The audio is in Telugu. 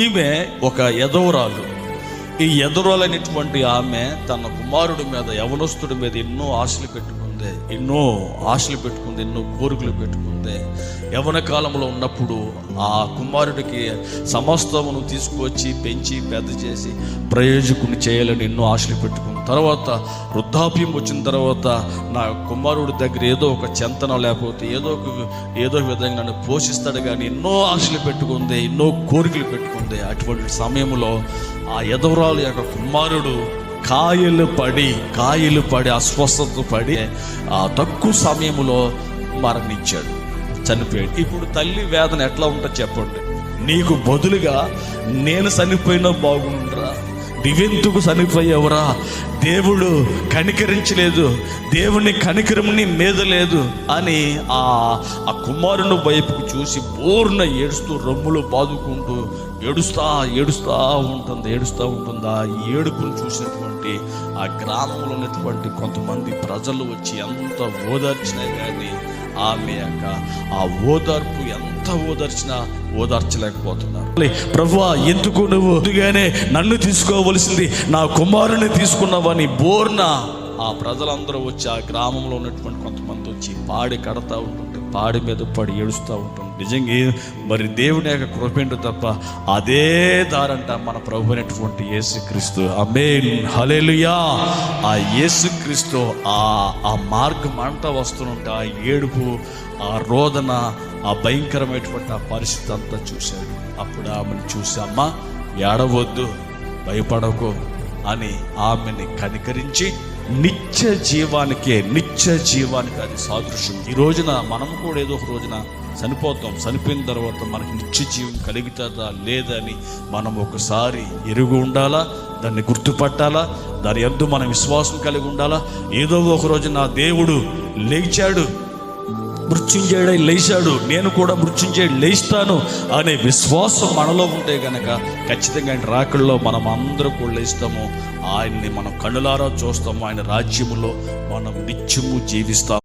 ఈమె ఒక ఎదవరాలు ఈ ఎదవరాలైనటువంటి ఆమె తన కుమారుడి మీద యవనస్తుడి మీద ఎన్నో ఆశలు పెట్టుకుంది. ఎన్నో ఆశలు పెట్టుకుంది ఎన్నో కోరికలు పెట్టుకుంది. యవన కాలంలో ఉన్నప్పుడు ఆ కుమారుడికి సమస్తమును తీసుకువచ్చి పెంచి పెద్ద చేసి ప్రయోజకుని చేయాలని ఎన్నో ఆశలు పెట్టుకుంది తర్వాత వృద్ధాప్యం వచ్చిన తర్వాత నా కుమారుడి దగ్గర ఏదో ఒక చెంతన లేకపోతే ఏదో ఒక ఏదో విధంగా నన్ను పోషిస్తాడు కానీ ఎన్నో ఆశలు పెట్టుకుంది ఎన్నో కోరికలు పెట్టుకుంది. అటువంటి సమయంలో ఆ యదవరాలు యొక్క కుమారుడు కాయలు పడి కాయలు పడి అస్వస్థత పడి ఆ తక్కువ సమయంలో మరణించాడు. చనిపోయాడు. ఇప్పుడు తల్లి వేదన ఎట్లా ఉంటుందో చెప్పండి. నీకు బదులుగా నేను చనిపోయినా బాగుండరా. దివెంతుకు చనిపోయావురా దేవుడు కనికరించలేదు. దేవుని కనికరంని మీద లేదు అని ఆ ఆ కుమారుని వైపుకు చూసి బోర్న ఏడుస్తూ రొమ్ములు బాదుకుంటూ ఏడుస్తా ఏడుస్తా ఉంటుంది ఏడుస్తూ ఉంటుందా. ఆ ఏడుపును చూసినటువంటి ఆ గ్రామంలో ఉన్నటువంటి కొంతమంది ప్రజలు వచ్చి ఎంత ఓదార్చినా కానీ ఆమె యొక్క ఆ ఓదార్పు ఎంత ఓదార్చినా ఓదార్చలేకపోతున్నారు. ప్రభువా ఎందుకు నువ్వు ముందుగానే నన్ను తీసుకోవలసింది? నా కుమారుని తీసుకున్నావని బోర్న? ఆ ప్రజలందరూ వచ్చి ఆ గ్రామంలో ఉన్నటువంటి కొంతమంది వచ్చి పాడి కడతా ఉంటుంటే పాడి మీద పడి ఏడుస్తూ ఉంటుంది నిజంగా మరి దేవుని యొక్క కృపేంటో తప్ప అదే దారంట మన ప్రభు అయినటువంటి యేసుక్రీస్తు. అమేన్ హలేలుయా ఆ యేసుక్రీస్తు ఆ ఆ మార్గం అంతా వస్తుంటే ఆ ఏడుపు ఆ రోదన ఆ భయంకరమైనటువంటి ఆ పరిస్థితి అంతా చూశాడు. అప్పుడు ఆమెను చూసి అమ్మ ఏడవద్దు భయపడకు అని ఆమెని కనికరించి నిత్య జీవానికే నిత్య జీవానికి అది సాదృశ్యం. ఈ రోజున మనం కూడా ఏదో ఒక రోజున చనిపోతాం చనిపోయిన తర్వాత మనకి నిత్య జీవం కలుగుతుందా లేదా అని మనం ఒకసారి ఎరుగు ఉండాలా దాన్ని గుర్తుపట్టాలా దాని ఎందు మనం విశ్వాసం కలిగి ఉండాలా? ఏదో ఒక రోజు నా దేవుడు లేచాడు మృత్యుంజయుడై లేచాడు నేను కూడా మృత్యుంజయుడు లేస్తాను అనే విశ్వాసం మనలో ఉంటే గనక ఖచ్చితంగా ఆయన రాకల్లో మనం అందరూ కూడా లేస్తాము. ఆయన్ని మనం కనులారా చూస్తాము ఆయన రాజ్యములో మనం నిత్యము జీవిస్తాము.